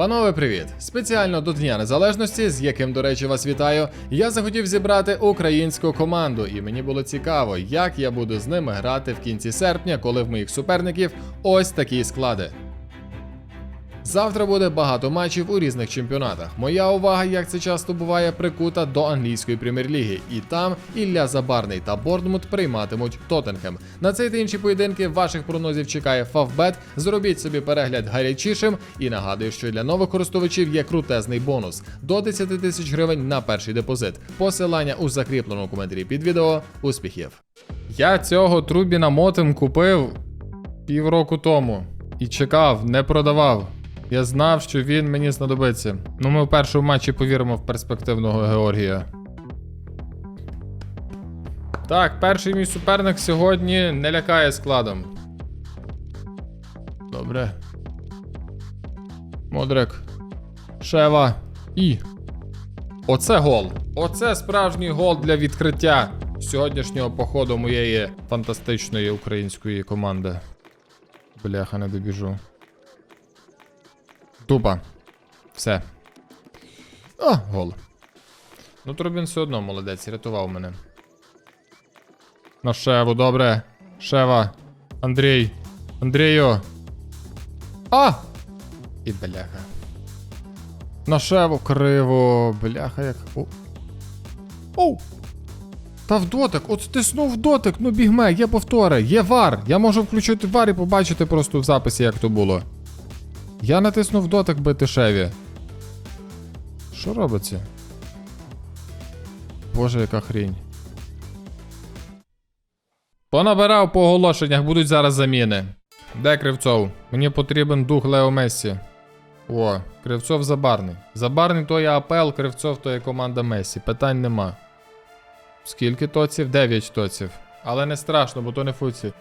Панове, привіт! Спеціально до Дня Незалежності, з яким, до речі, вас вітаю. Я захотів зібрати українську команду, і мені було цікаво, як я буду з ними грати в кінці серпня, коли в моїх суперників ось такі склади. Завтра буде багато матчів у різних чемпіонатах. Моя увага, як це часто буває, прикута до англійської прем'єр-ліги. І там Ілля Забарний та Борнмут прийматимуть Тоттенхем. На цей та інші поєдинки ваших прогнозів чекає Фавбет. Зробіть собі перегляд гарячішим і нагадую, що для нових користувачів є крутезний бонус до 10 тисяч гривень на перший депозит. Посилання у закріпленому коментарі під відео. Успіхів! Я цього Трубіна Мотем купив півроку тому і чекав, не продавав. Я знав, що він мені знадобиться. Ну, ми в першому матчі повіримо в перспективного Георгія. Так, перший мій суперник сьогодні не лякає складом. Добре. Модрик. Шева. І. Оце гол. Оце справжній гол для відкриття сьогоднішнього походу моєї фантастичної української команди. Бляха, не добіжу. Тупа. Все. А, гол. Ну, Трубін все одно молодець, рятував мене. На Шеву, добре. Шева. Андрій. Андрію. А! І бляха. На Шеву криво. Бляха, як. О. Оу! Та в дотик, от стиснув дотик, ну бігме, є повтори, є вар. Я можу включити вар і побачити просто в записі, як то було. Я натиснув дотик бити шеві. Що робиться? Боже, яка хрінь. Понабирав по оголошеннях, будуть зараз заміни. Де Кривцов? Мені потрібен дух Лео Мессі. О, Кривцов забарний. Забарний то є АПЛ, Кривцов то є команда Месі. Питань нема. Скільки тоців? 9 тоців. Але не страшно, бо то не фуці.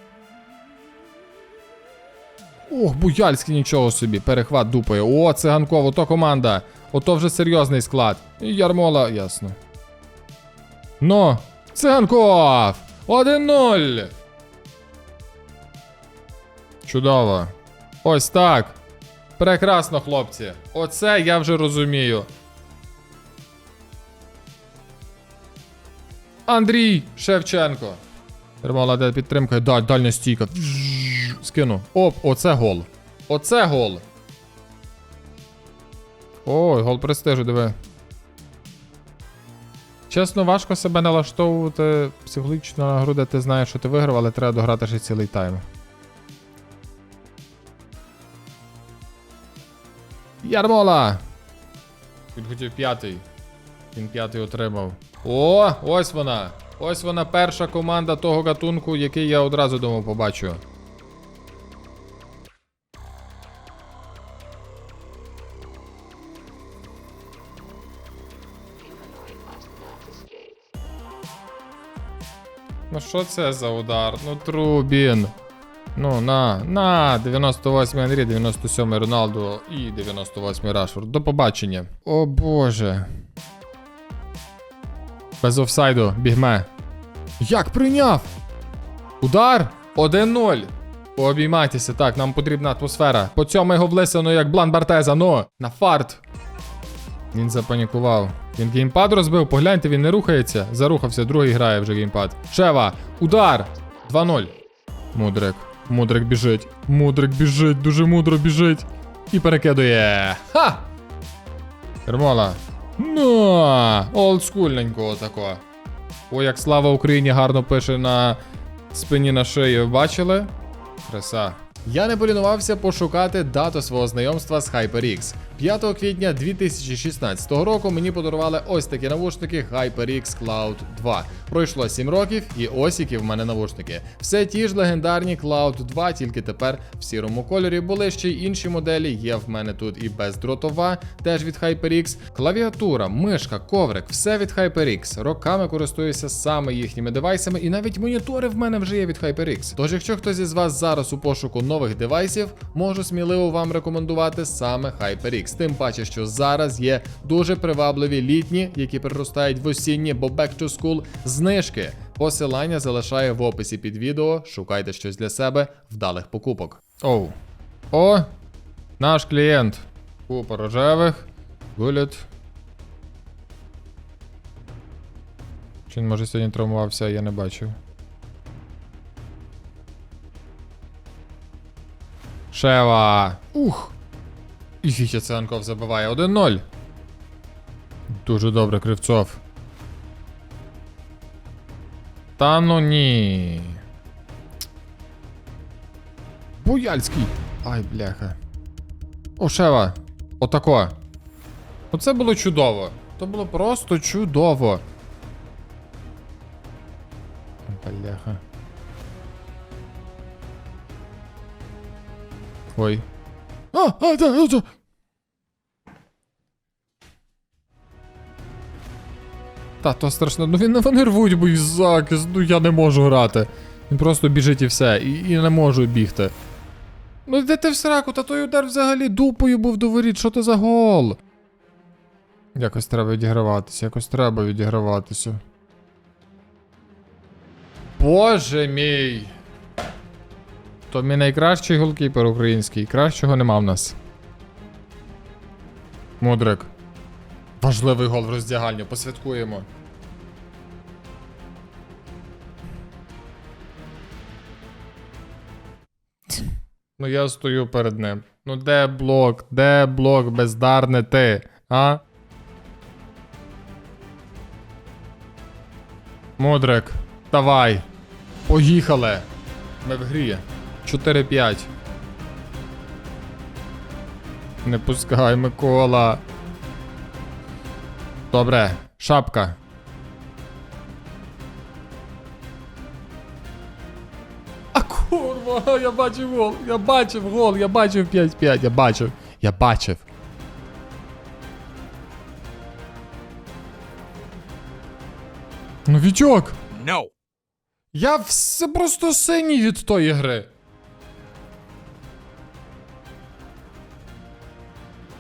Ох, Буяльський нічого собі, перехват дупою. О, циганков, ото команда. Ото вже серйозний склад. І Ярмола, ясно. Ну, циганков! 1-0. Чудово. Ось так. Прекрасно, хлопці. Оце я вже розумію. Андрій Шевченко. Ярмола, де підтримка? Да, дальня стійка. Скину. Оп, оце гол. Оце гол. Ой, гол престижу, диви. Чесно, важко себе налаштовувати психологічно на гру, ти знаєш, що ти виграв, але треба дограти ще цілий тайм. Ярмола! Він хотів п'ятий. Він п'ятий отримав. О, ось вона! Ось вона перша команда того гатунку, який я одразу думав побачу. Ну що це за удар? Ну Трубін. Ну, на, на, 98-й Андрій, 97-й Роналду і 98-й Рашфорд. До побачення. О боже. Без офсайду, бігме. Як прийняв? Удар? 1-0. Пообіймайтеся, так, нам потрібна атмосфера. По цьому його влисано, як блан Бартеза, ну, на фарт. Він запанікував. Він геймпад розбив, погляньте, він не рухається. Зарухався, другий грає вже геймпад. Шева, удар! 2-0. Мудрик. Мудрик біжить. Мудрик біжить, дуже мудро біжить. І перекидує. Ха! Кермола. Ну, олдскульненько отако. О, як слава Україні гарно пише на спині на шиї. Бачили? Краса. Я не полінувався пошукати дату свого знайомства з HyperX. 5 квітня 2016 року мені подарували ось такі навушники HyperX Cloud 2. Пройшло 7 років, і ось які в мене навушники. Все ті ж легендарні Cloud 2, тільки тепер в сірому кольорі. Були ще й інші моделі. Є в мене тут і бездротова, теж від HyperX. Клавіатура, мишка, коврик, все від HyperX. Роками користуюся саме їхніми девайсами, і навіть монітори в мене вже є від HyperX. Тож, якщо хтось із вас зараз у пошуку нових девайсів, можу сміливо вам рекомендувати саме HyperX. Тим паче, що зараз є дуже привабливі літні, які переростають в осінні, бо back to school знижки. Посилання залишаю в описі під відео. Шукайте щось для себе, вдалих покупок. Оу. О! Наш клієнт. Купа рожевих. Гулять. Чи він може сьогодні травмувався, я не бачив. Шева! Ух! І Вітя Циганков забиває 1-0. Дуже добре, Кривцов. Та ну ні. Буяльський. Ай, бляха. О, Шева. Отако. Оце було чудово. То було просто чудово. Бляха. Ой. А, а, да, да. Та, то страшно. Ну він вони рвуть бо закис, ну я не можу грати. Він просто біжить і все, і, і не можу бігти. Ну йди ти в сраку, та той удар взагалі дупою був до воріт, що це за гол? Якось треба відіграватися, якось треба відіграватися. Боже мій! То мій найкращий голкіпер український. Кращого нема в нас. Мудрик. Важливий гол в роздягальню, посвяткуємо. Ну я стою перед ним. Ну де блок? Де блок бездарне ти? А? Мудрик, давай. Поїхали. Ми в грі. 4-5. Не пускай, Микола. Добре, шапка. А курва, я бачив гол, я бачив гол, я бачив 5-5, я бачив. Я бачив. Ну, Вітьок! No. Я все просто синій від тої гри.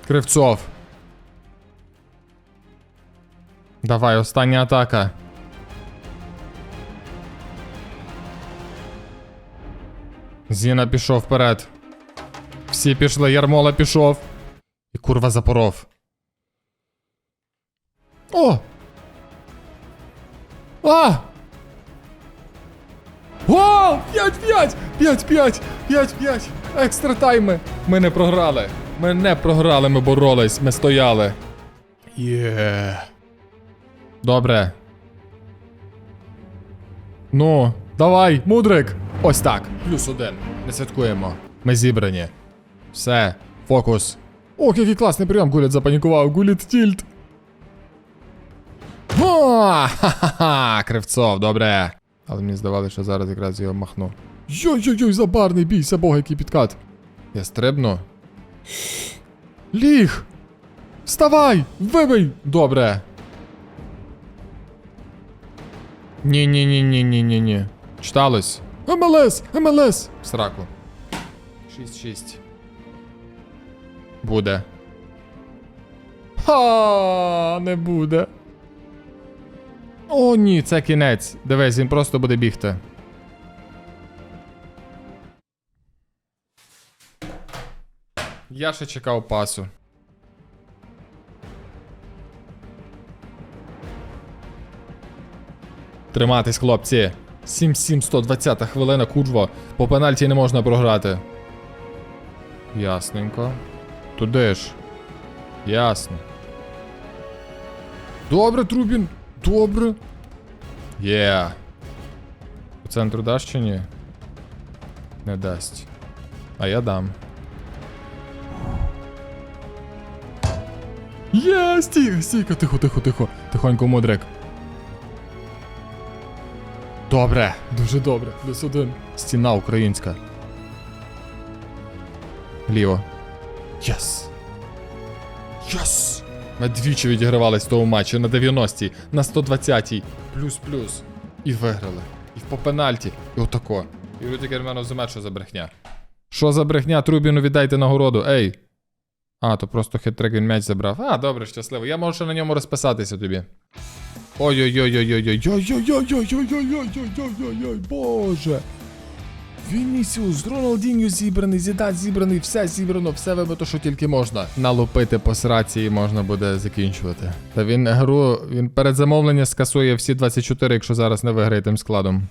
Кривцов. Давай, остання атака. Зіна пішов вперед. Всі пішли, Ярмола пішов. І курва запоров. О! А! О! 5-5! 5-5! 5-5! Екстра тайми! Ми не програли. Ми не програли, ми боролись, ми стояли. Є. Добре. Ну, давай, мудрик! Ось так. Плюс один. Не святкуємо. Ми зібрані. Все, фокус. Ох, який класний прийом, Гуліт запанікував. Гуліт тільт. Ха-ха-ха, Кривцов, добре. Але мені здавалося, що зараз якраз його махну. Йой-йой-йой, забарний, бійся бога, який підкат. Я стрибну. Ліг! Вставай! Вибий! Добре. Ні-ні-ні-ні-ні-ні-ні. Читалось. МЛС! МЛС! Сраку. 6-6. Буде. Ха, не буде. О, ні, це кінець. Дивись, він просто буде бігти. Я ще чекав пасу. Триматись, хлопці. 7-7, 120 хвилина, курва. По пенальті не можна програти. Ясненько. Туди ж. Ясно. Добре, Трубін. Добре. Є. По центру даш чи ні? Не дасть. А я дам. Є, стійка, стійка, тихо, тихо, тихо. Тихонько, мудрик. Добре, дуже добре. Плюс один. Стіна українська. Ліво. Єс. Єс! Ми двічі відігравались в тому матчі на 90-й, на 120-й, плюс-плюс. І виграли. І по пенальті. І отако. І мене розуміє, що за брехня. Що за брехня? Трубіну віддайте нагороду. Ей. А, то просто хитрик він м'яч забрав. А, добре, щасливо. Я можу на ньому розписатися тобі. Ой-ой-ой-ой-ой-ой-ой-ой-ой-ой-ой-ой-ой-ой-ой-ой-ой-ой, боже. Вінісіус, Роналдіньо зібраний, Зідан зібраний, все зібрано, все вибито, що тільки можна. Налупити по сраці і можна буде закінчувати. Та він гру, він перед замовлення скасує всі 24, якщо зараз не виграє тим складом.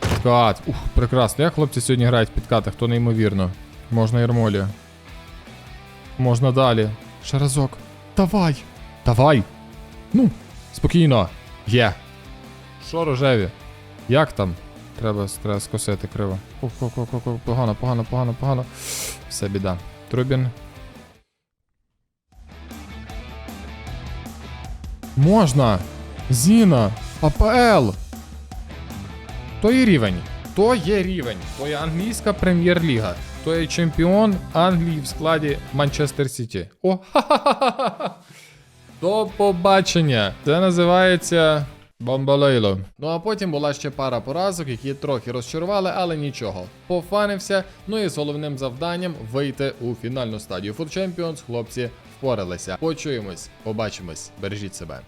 Підкат. Ух, прекрасно. Як хлопці сьогодні грають в підкатах, то неймовірно. Можна Єрмолі. Можна далі. Ще разок. Давай. Давай. Ну, спокійно. Є. Що рожеві? Як там? Треба, треба скосити криво. Ох, Погано, погано, погано, погано. Все біда. Трубін. Можна. Зіна. АПЛ. То є рівень. То є рівень. То є англійська прем'єр-ліга. То є чемпіон Англії в складі Манчестер Сіті. О, ха-ха-ха-ха. До побачення. Це називається Бомбалейло. Ну а потім була ще пара поразок, які трохи розчарували, але нічого. Пофанився. Ну і з головним завданням вийти у фінальну стадію Food Champions. Хлопці впоралися. Почуємось, побачимось, бережіть себе.